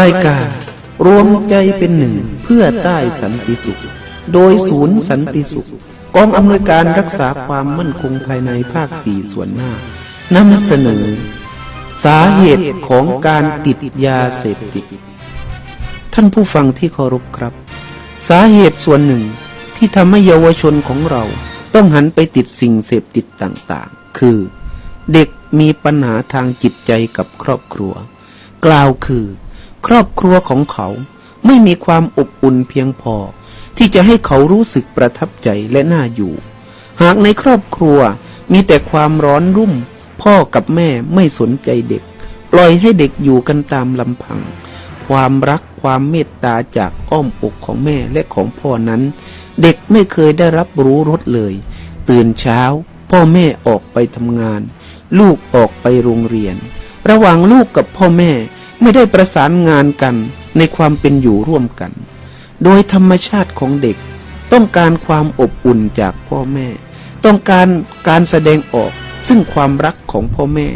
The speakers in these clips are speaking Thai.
รายการรวมใจเป็นหนึ่งเพื่อใต้สันติสุข โดยศูนย์สันติสุข กองอำนวยการรักษาความมั่นคงภายในภาคสี่ส่วนหน้านำเสนอ สาเหตุของการติดยาเสพติด ท่านผู้ฟังที่เคารพครับ สาเหตุส่วนหนึ่งที่ทำให้เยาวชนของเรา ต้องหันไปติดสิ่งเสพติดต่างๆ คือ เด็กมีปัญหาทางจิตใจกับครอบครัว กล่าวคือ ครอบครัวของเขาไม่มีความอบอุ่นเพียงพอ ที่จะให้เขารู้สึกประทับใจและน่าอยู่ หากในครอบครัวมีแต่ความร้อนรุ่ม พ่อกับแม่ไม่สนใจเด็ก ปล่อยให้เด็กอยู่กันตามลำพัง ความรักความเมตตาจากอ้อมอกของแม่และของพ่อนั้น เด็กไม่เคยได้รับรู้รสเลย ตื่นเช้า พ่อแม่ออกไปทำงาน ลูกออกไปโรงเรียน ระหว่างลูกกับพ่อแม่ ไม่ได้ประสานงานกันในความเป็นอยู่ร่วมกัน โดยธรรมชาติของเด็ก ต้องการความอบอุ่นจากพ่อแม่ ต้องการการแสดงออกซึ่งความรักของพ่อแม่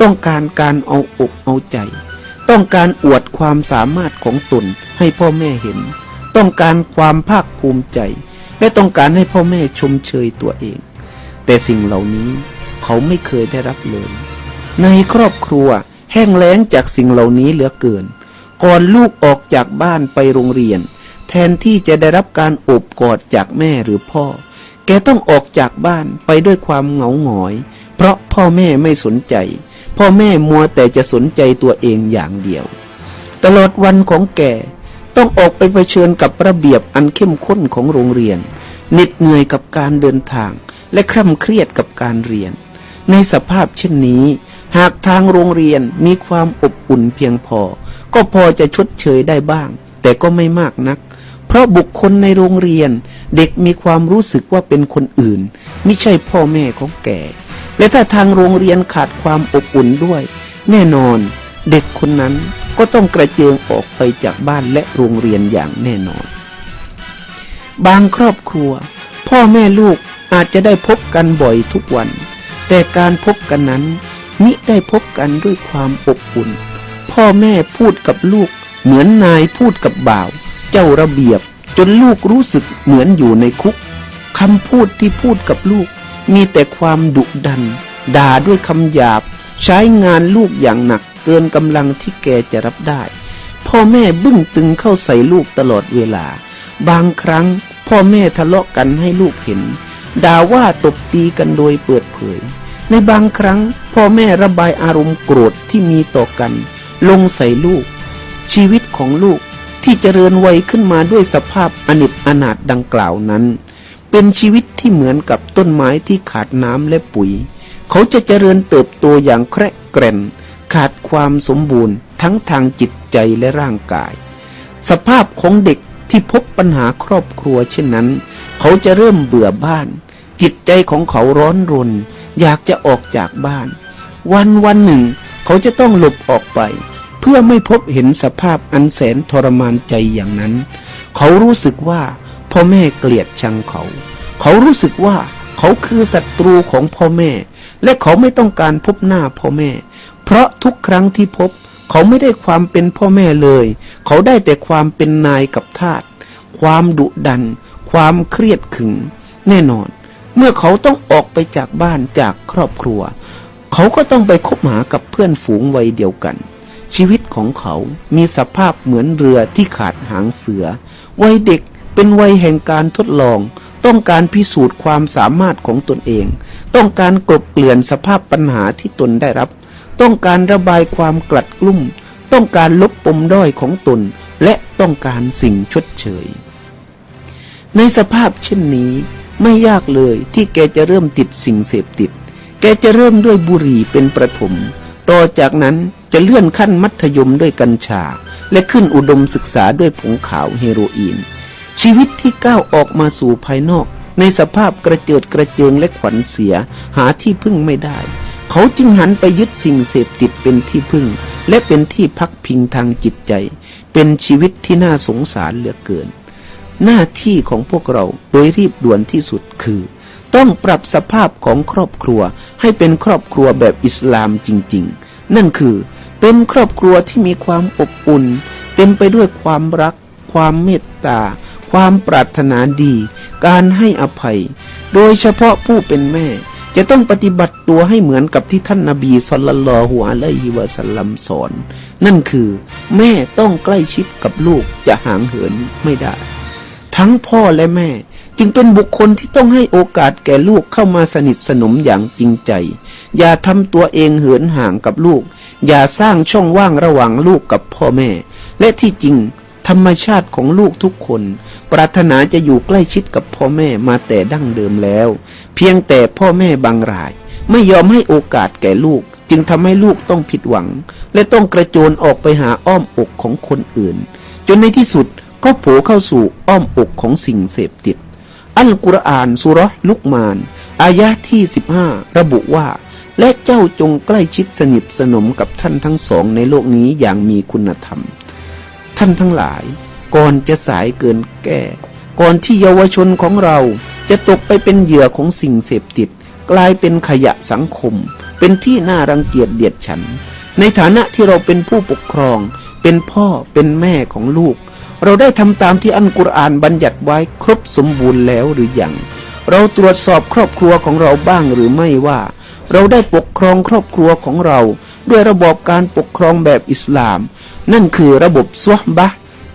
ต้องการการเอาอกเอาใจ ต้องการอวดความสามารถของตนให้พ่อแม่เห็น ต้องการความภาคภูมิใจ และต้องการให้พ่อแม่ชมเชยตัวเอง แต่สิ่งเหล่านี้เขาไม่เคยได้รับเลย ในครอบครัว ห้งแล้งจากสิ่งเหล่านี้เหลือเกิน ก่อนลูกออกจากบ้านไปโรงเรียน แทนที่จะได้รับการอบกอดจากแม่หรือพ่อ แกต้องออกจากบ้านไปด้วยความเหงาหงอย เพราะพ่อแม่ไม่สนใจ พ่อแม่มัวแต่จะสนใจตัวเองอย่างเดียว ตลอดวันของแกต้องออกไปเผชิญกับระเบียบอันเข้มข้นของโรงเรียนเหน็ดเหนื่อยกับการเดินทาง และคร่ำเครียดกับการเรียน ในสภาพเช่นนี้ หากทางโรงเรียนมีความอบอุ่นเพียงพอ ก็พอจะชดเชยได้บ้าง แต่ก็ไม่มากนัก เพราะบุคคลในโรงเรียน เด็กมีความรู้สึกว่าเป็นคนอื่น ไม่ใช่พ่อแม่ของแกและถ้าทางโรงเรียนขาดความอบอุ่นด้วย แน่นอน เด็กคนนั้นก็ต้องกระเจิงออกไปจากบ้านและโรงเรียนอย่างแน่นอน บางครอบครัว พ่อแม่ลูกอาจจะได้พบกันบ่อยทุกวัน แต่การพบกันนั้น มิได้พบกันด้วยความอบอุ่น พ่อแม่พูดกับลูก เหมือนนายพูดกับบ่าว เจ้าระเบียบ จนลูกรู้สึกเหมือนอยู่ในคุกคำพูดที่พูดกับลูก มีแต่ความดุดัน ด่าด้วยคำหยาบ ใช้งานลูกอย่างหนักเกินกำลังที่แกจะรับได้ พ่อแม่บึ้งตึงเข้าใส่ลูกตลอดเวลา บางครั้ง พ่อแม่ทะเลาะกันให้ลูกเห็น ด่าว่าตบตีกันโดยเปิดเผย ในบางครั้งพ่อแม่ระบายอารมณ์โกรธที่มีต่อกัน ลงใส่ลูก ชีวิตของลูกที่เจริญวัยขึ้นมาด้วยสภาพอนิจอนาถดังกล่าวนั้น เป็นชีวิตที่เหมือนกับต้นไม้ที่ขาดน้ำและปุ๋ย เขาจะเจริญเติบโตอย่างแคระแกร่น ขาดความสมบูรณ์ทั้งทางจิตใจและร่างกาย สภาพของเด็กที่พบปัญหาครอบครัวเช่นนั้น เขาจะเริ่มเบื่อบ้าน จิตใจของเขาร้อนรน อยากจะออกจากบ้าน วันวันหนึ่ง เขาจะต้องหลบออกไป เพื่อไม่พบเห็นสภาพอันแสนทรมานใจอย่างนั้น เขารู้สึกว่าพ่อแม่เกลียดชังเขา เขารู้สึกว่าเขาคือศัตรูของพ่อแม่ และเขาไม่ต้องการพบหน้าพ่อแม่ เพราะทุกครั้งที่พบ เขาไม่ได้ความเป็นพ่อแม่เลย เขาได้แต่ความเป็นนายกับทาสความดุดัน ความเครียดขึง แน่นอน เมื่อเขาต้องออกไปจากบ้านจากครอบครัว เขาก็ต้องไปคบหากับเพื่อนฝูงวัยเดียวกัน ชีวิตของเขามีสภาพเหมือนเรือที่ขาดหางเสือ วัยเด็กเป็นวัยแห่งการทดลอง ต้องการพิสูจน์ความสามารถของตนเอง ต้องการกลบเกลื่อนสภาพปัญหาที่ตนได้รับ ต้องการระบายความกลัดกลุ้ม ต้องการลบปมด้อยของตน และต้องการสิ่งชดเชย ในสภาพเช่นนี้ ไม่ยากเลยที่แกจะเริ่มติดสิ่งเสพติด แกจะเริ่มด้วยบุหรี่เป็นประถม ต่อจากนั้นจะเลื่อนขั้นมัธยมด้วยกัญชา และขึ้นอุดมศึกษาด้วยผงขาวเฮโรอีน ชีวิตที่ก้าวออกมาสู่ภายนอก ในสภาพกระเจิดกระเจิงและขวัญเสีย หาที่พึ่งไม่ได้ เขาจึงหันไปยึดสิ่งเสพติดเป็นที่พึ่ง และเป็นที่พักพิงทางจิตใจ เป็นชีวิตที่น่าสงสารเหลือเกิน หน้าที่ของพวกเราโดยรีบด่วนที่สุดคือ ต้องปรับสภาพของครอบครัวให้เป็นครอบครัวแบบอิสลามจริง ๆ นั่นคือ เป็นครอบครัวที่มีความอบอุ่น เต็มไปด้วยความรัก ความเมตตา ความปรารถนาดี การให้อภัย โดยเฉพาะผู้เป็นแม่ จะต้องปฏิบัติตัวให้เหมือนกับที่ท่านนาบีสุลต่านลฮ์อะลัยฮิวะสัลลัมสอน นั่นคือ แม่ต้องใกล้ชิดกับลูกจะห่างเหินไม่ได้ ทั้งพ่อและแม่ จึงเป็นบุคคลที่ต้องให้โอกาสแก่ลูกเข้ามาสนิทสนมอย่างจริงใจ อย่าทำตัวเองเหินห่างกับลูก อย่าสร้างช่องว่างระหว่างลูกกับพ่อแม่ และที่จริงธรรมชาติของลูกทุกคน ปรารถนาจะอยู่ใกล้ชิดกับพ่อแม่มาแต่ดั้งเดิมแล้ว เพียงแต่พ่อแม่บางราย ไม่ยอมให้โอกาสแก่ลูก จึงทำให้ลูกต้องผิดหวัง และต้องกระโจนออกไปหาอ้อมอกของคนอื่น จนในที่สุด ก็โผล่เข้าสู่อ้อมอกของสิ่งเสพติด อัลกุรอานสุรลุกมาน อายะที่ 15 ระบุว่า และเจ้าจงใกล้ชิดสนิทสนมกับท่านทั้งสองในโลกนี้อย่างมีคุณธรรม ท่านทั้งหลาย ก่อนจะสายเกินแก้ ก่อนที่เยาวชนของเราจะตกไปเป็นเหยื่อของสิ่งเสพติด กลายเป็นขยะสังคม เป็นที่น่ารังเกียจเดียดฉัน ในฐานะที่เราเป็นผู้ปกครอง เป็นพ่อเป็นแม่ของลูก เราได้ทำตามที่อันกุรอานบัญญัติไว้ครบสมบูรณ์แล้วหรือยังเราตรวจสอบครอบครัวของเราบ้างหรือไม่ว่า เราได้ปกครองครอบครัวของเรา ด้วยระบบการปกครองแบบอิสลาม นั่นคือระบบซวฮบะ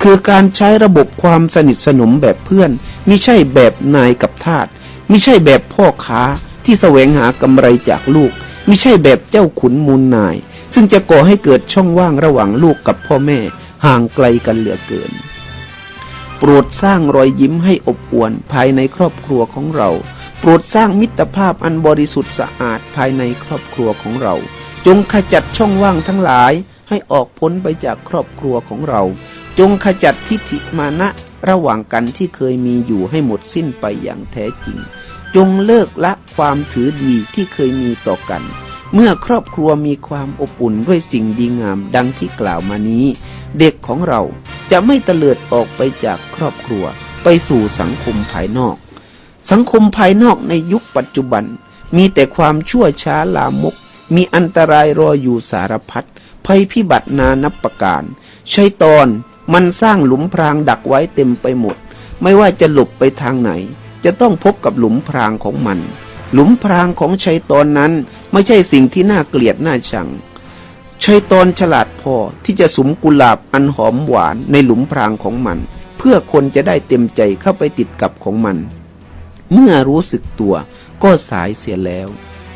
คือการใช้ระบบความสนิทสนมแบบเพื่อนมิใช่แบบนายกับทาสมิใช่แบบพ่อค้าที่แสวงหากำไรจากลูก มิใช่แบบเจ้าขุนมูลนาย ซึ่งจะก่อให้เกิดช่องว่างระหว่างลูกกับพ่อแม่ ห่างไกลกันเหลือเกิน โปรดสร้างรอยยิ้มให้อบอวลภายในครอบครัวของเรา โปรดสร้างมิตรภาพอันบริสุทธิ์สะอาดภายในครอบครัวของเรา จงขจัดช่องว่างทั้งหลายให้ออกพ้นไปจากครอบครัวของเรา จงขจัดทิฏฐิมานะ ระหว่างกันที่เคยมีอยู่ให้หมดสิ้นไปอย่างแท้จริง จงเลิกละความถือดีที่เคยมีต่อกัน เมื่อครอบครัวมีความอบอุ่นด้วยสิ่งดีงามดังที่กล่าวมานี้ เด็กของเราจะไม่เตลิดออกไปจากครอบครัว ไปสู่สังคมภายนอก สังคมภายนอกในยุคปัจจุบัน มีแต่ความชั่วช้าลามก มีอันตรายรออยู่สารพัดภัยพิบัตินานับประการชัยตอน มันสร้างหลุมพรางดักไว้เต็มไปหมด ไม่ว่าจะหลบไปทางไหน จะต้องพบกับหลุมพรางของมัน หลุมพรางของชัยตอนนั้นไม่ใช่สิ่งที่น่าเกลียดน่าชังชัยตอนฉลาดพอที่จะสุมกุหลาบอันหอมหวานในหลุมพรางของมัน เพื่อคนจะได้เต็มใจเข้าไปติดกับของมัน เมื่อรู้สึกตัวก็สายเสียแล้ว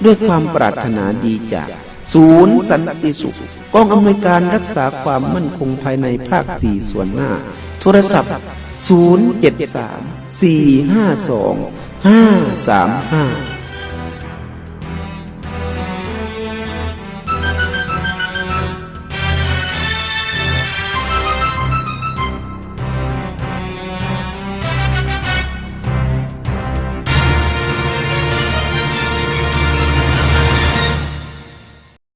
ด้วยความปรารถนาดีจาก ศูนย์สันติสุขกองอำนวยการรักษาความมั่นคงภายในภาคสี่ส่วนหน้า โทรศัพท์ 073 452 5355